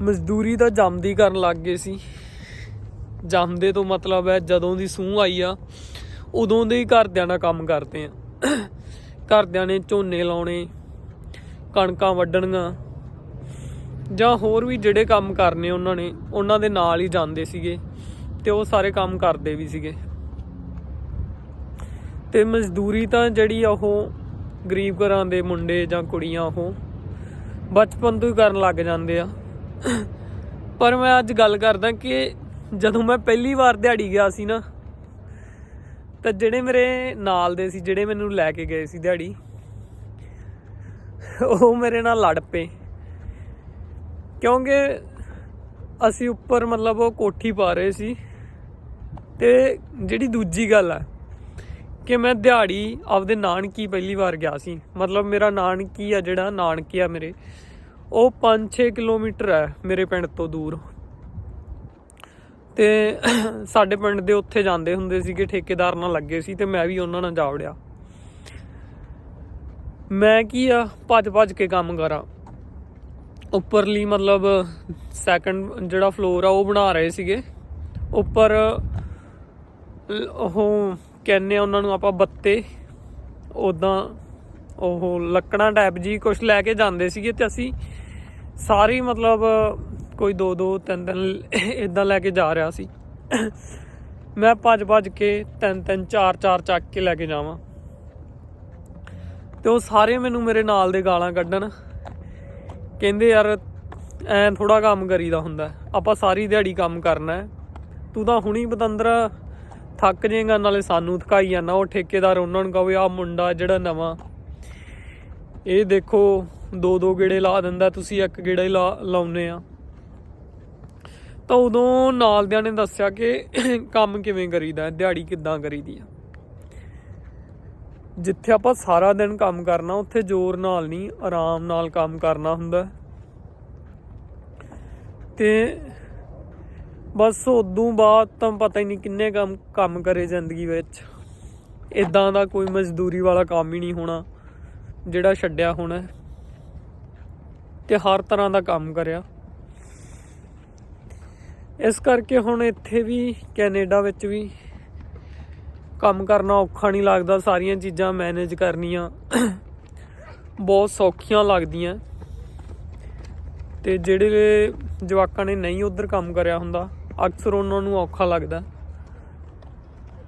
ਮਜ਼ਦੂਰੀ ਤਾਂ ਜੰਮਦੀ ਕਰਨ ਲੱਗ ਗਏ ਸੀ। ਜੰਮਦੇ ਤੋਂ ਮਤਲਬ ਹੈ ਜਦੋਂ ਦੀ ਸੂਹ ਆਈ ਆ, ਉਦੋਂ ਦੇ ਹੀ ਘਰਦਿਆਂ ਨਾਲ ਕੰਮ ਕਰਦੇ ਆ। ਘਰਦਿਆਂ ਨੇ ਝੋਨੇ ਲਾਉਣੇ, ਕਣਕਾਂ ਵੱਢਣੀਆਂ, ਜਾਂ ਹੋਰ ਵੀ ਜਿਹੜੇ ਕੰਮ ਕਰਨੇ ਉਹਨਾਂ ਨੇ, ਉਹਨਾਂ ਦੇ ਨਾਲ ਹੀ ਜਾਂਦੇ ਸੀਗੇ ਤੇ ਉਹ ਸਾਰੇ ਕੰਮ ਕਰਦੇ ਵੀ ਸੀਗੇ। ਤੇ ਮਜ਼ਦੂਰੀ ਤਾਂ ਜਿਹੜੀ ਆ ਉਹ ਗਰੀਬ ਘਰਾਂ ਦੇ ਮੁੰਡੇ ਜਾਂ ਕੁੜੀਆਂ ਉਹ ਬਚਪਨ ਤੋਂ ਹੀ ਕਰਨ ਲੱਗ ਜਾਂਦੇ ਆ। ਪਰ ਮੈਂ ਅੱਜ ਗੱਲ ਕਰਦਾ ਕਿ ਜਦੋਂ ਮੈਂ ਪਹਿਲੀ ਵਾਰ ਦਿਹਾੜੀ ਗਿਆ ਸੀ ਨਾ, ਤਾਂ ਜਿਹੜੇ ਮੇਰੇ ਨਾਲ ਦੇ ਸੀ, ਜਿਹੜੇ ਮੈਨੂੰ ਲੈ ਕੇ ਗਏ ਸੀ ਦਿਹਾੜੀ, ਉਹ ਮੇਰੇ ਨਾਲ ਲੜ ਪਏ। ਕਿਉਂਕਿ ਅਸੀਂ ਉੱਪਰ ਮਤਲਬ ਉਹ ਕੋਠੀ ਪਾ ਰਹੇ ਸੀ ਤੇ ਜਿਹੜੀ ਦੂਜੀ ਗੱਲ ਆ ਕਿ ਮੈਂ ਦਿਹਾੜੀ ਆਪਦੇ ਨਾਨਕੀ ਪਹਿਲੀ ਵਾਰ ਗਿਆ ਸੀ। ਮਤਲਬ ਮੇਰਾ ਨਾਨਕੀ ਆ ਜਿਹੜਾ, ਨਾਨਕੀ ਆ ਮੇਰੇ। ਉਹ 5-6 ਕਿਲੋਮੀਟਰ ਹੈ ਮੇਰੇ ਪਿੰਡ ਤੋਂ ਦੂਰ। ਤੇ ਸਾਡੇ ਪਿੰਡ ਦੇ ਉੱਥੇ ਜਾਂਦੇ ਹੁੰਦੇ ਸੀਗੇ, ਠੇਕੇਦਾਰ ਨਾਲ ਲੱਗੇ ਸੀ ਤੇ ਮੈਂ ਵੀ ਉਹਨਾਂ ਨਾਲ ਜਾ ਵੜਿਆ ਮੈਂ ਕੀ ਆ ਭੱਜ ਭੱਜ ਕੇ ਕੰਮ ਕਰਾਂ। ਉੱਪਰਲੀ ਮਤਲਬ ਸੈਕੰਡ ਜਿਹੜਾ ਫਲੋਰ ਆ, ਉਹ ਬਣਾ ਰਹੇ ਸੀਗੇ। ਉੱਪਰ ਉਹ ਕਹਿੰਨੇ ਆ ਉਹਨਾਂ ਨੂੰ ਆਪਾਂ ਬੱਤੇ ਉਦਾਂ ਉਹ ਲੱਕੜਾਂ ਟਾਈਪ ਜੀ ਕੁਝ ਲੈ ਕੇ ਜਾਂਦੇ ਸੀਗੇ ਤੇ ਅਸੀਂ ਸਾਰੇ ਮਤਲਬ ਕੋਈ ਦੋ ਦੋ ਤਿੰਨ ਤਿੰਨ ਇਦਾਂ ਲੈ ਕੇ ਜਾ ਰਿਹਾ ਸੀ। ਮੈਂ ਭੱਜ ਭੱਜ ਕੇ ਤਿੰਨ ਤਿੰਨ ਚਾਰ ਚਾਰ ਚੱਕ ਕੇ ਲੈ ਕੇ ਜਾਵਾਂ। ਤੇ ਉਹ ਸਾਰੇ ਮੈਨੂੰ ਮੇਰੇ ਨਾਲ ਦੇ ਗਾਲਾਂ ਕੱਢਣ। ਕਹਿੰਦੇ ਯਾਰ ਐ ਥੋੜਾ ਕੰਮ ਕਰੀਦਾ ਹੁੰਦਾ, ਆਪਾਂ ਸਾਰੀ ਦਿਹਾੜੀ ਕੰਮ ਕਰਨਾ ਤੂੰ ਤਾਂ ਹੁਣੀ ਬਤੰਦਰਾ ਥੱਕ ਜਾਏਗਾ, ਨਾਲੇ ਸਾਨੂੰ ਥਕਾਈ ਜਾਂਦਾ, ਉਹ ਠੇਕੇਦਾਰ ਉਹਨਾਂ ਨੂੰ ਕਹੋ ਆ ਮੁੰਡਾ ਜਿਹੜਾ ਨਵਾਂ ਇਹ ਦੇਖੋ, ਦੋ ਦੋ ਗੇੜੇ ਲਾ ਦਿੰਦਾ, ਤੁਸੀਂ ਇੱਕ ਗੇੜਾ ਹੀ ਲਾ ਲਾਉਨੇ ਆ। ਤਾਂ ਉਦੋਂ ਨਾਲਦਿਆਂ ਨੇ ਦੱਸਿਆ ਕਿ ਕੰਮ ਕਿਵੇਂ ਕਰੀਦਾ, ਦਿਹਾੜੀ ਕਿੱਦਾਂ ਕਰੀਦੀ ਆ। ਜਿੱਥੇ ਆਪਾਂ ਸਾਰਾ ਦਿਨ ਕੰਮ ਕਰਨਾ, ਉੱਥੇ ਜ਼ੋਰ ਨਾਲ ਨਹੀਂ, ਆਰਾਮ ਨਾਲ ਕੰਮ ਕਰਨਾ ਹੁੰਦਾ। ਹੈ। ਤੇ ਬਸ ਉਦੋਂ ਬਾਅਦ ਤਾਂ ਪਤਾ ਹੀ ਨਹੀਂ ਕਿੰਨੇ ਕੰਮ ਕੰਮ ਕਰੇ ਜ਼ਿੰਦਗੀ ਵਿੱਚ। ਇਦਾਂ ਦਾ ਕੋਈ ਮਜ਼ਦੂਰੀ ਵਾਲਾ ਕੰਮ ਹੀ ਨਹੀਂ ਹੋਣਾ। ਜਿਹੜਾ ਛੱਡਿਆ ਹੋਣਾ ਹੈ। ਤੇ ਹਰ ਤਰ੍ਹਾਂ ਦਾ ਕੰਮ ਕਰਿਆ। ਇਸ ਕਰਕੇ ਹੁਣ ਇੱਥੇ ਵੀ, ਕੈਨੇਡਾ ਵਿੱਚ ਵੀ ਕੰਮ ਕਰਨਾ ਔਖਾ ਨਹੀਂ ਲੱਗਦਾ। ਸਾਰੀਆਂ ਚੀਜ਼ਾਂ ਮੈਨੇਜ ਕਰਨੀਆਂ ਬਹੁਤ ਸੌਖੀਆਂ ਲੱਗਦੀਆਂ। ਤੇ ਜਿਹੜੇ ਜਵਾਕਾਂ ਨੇ ਨਹੀਂ ਉਧਰ ਕੰਮ ਕਰਿਆ ਹੁੰਦਾ, ਅਕਸਰ ਉਹਨਾਂ ਨੂੰ ਔਖਾ ਲੱਗਦਾ।